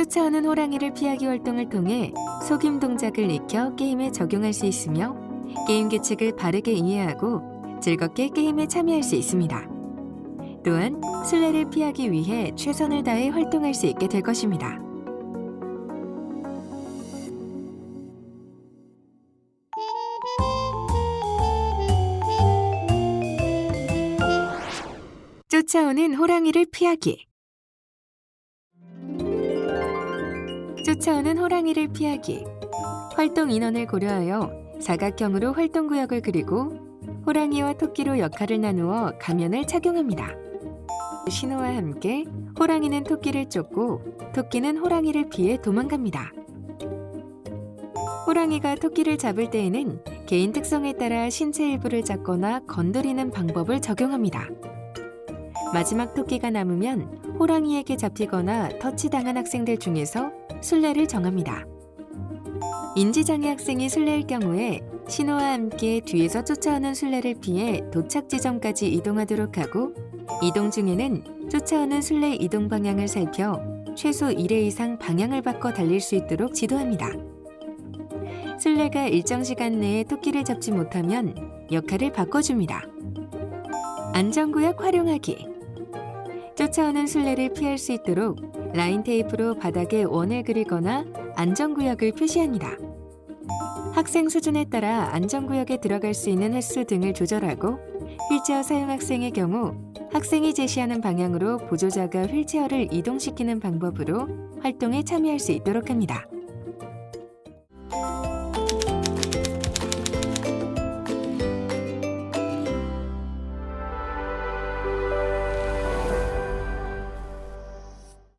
쫓아오는 호랑이를 피하기 활동을 통해 속임 동작을 익혀 게임에 적용할 수 있으며 게임 규칙을 바르게 이해하고 즐겁게 게임에 참여할 수 있습니다. 또한 술래를 피하기 위해 최선을 다해 활동할 수 있게 될 것입니다. 쫓아오는 호랑이를 피하기. 쫓아오는 호랑이를 피하기. 활동 인원을 고려하여 사각형으로 활동 구역을 그리고 호랑이와 토끼로 역할을 나누어 가면을 착용합니다. 신호와 함께 호랑이는 토끼를 쫓고 토끼는 호랑이를 피해 도망갑니다. 호랑이가 토끼를 잡을 때에는 개인 특성에 따라 신체 일부를 잡거나 건드리는 방법을 적용합니다. 마지막 토끼가 남으면 호랑이에게 잡히거나 터치당한 학생들 중에서 순례를 정합니다. 인지장애 학생이 순례일 경우에 신호와 함께 뒤에서 쫓아오는 순례를 피해 도착 지점까지 이동하도록 하고 이동 중에는 쫓아오는 순례 이동 방향을 살펴 최소 1회 이상 방향을 바꿔 달릴 수 있도록 지도합니다. 순례가 일정 시간 내에 토끼를 잡지 못하면 역할을 바꿔줍니다. 안전구역 활용하기 쫓아오는 순례를 피할 수 있도록 라인 테이프로 바닥에 원을 그리거나 안전구역을 표시합니다. 학생 수준에 따라 안전구역에 들어갈 수 있는 횟수 등을 조절하고 휠체어 사용 학생의 경우 학생이 제시하는 방향으로 보조자가 휠체어를 이동시키는 방법으로 활동에 참여할 수 있도록 합니다.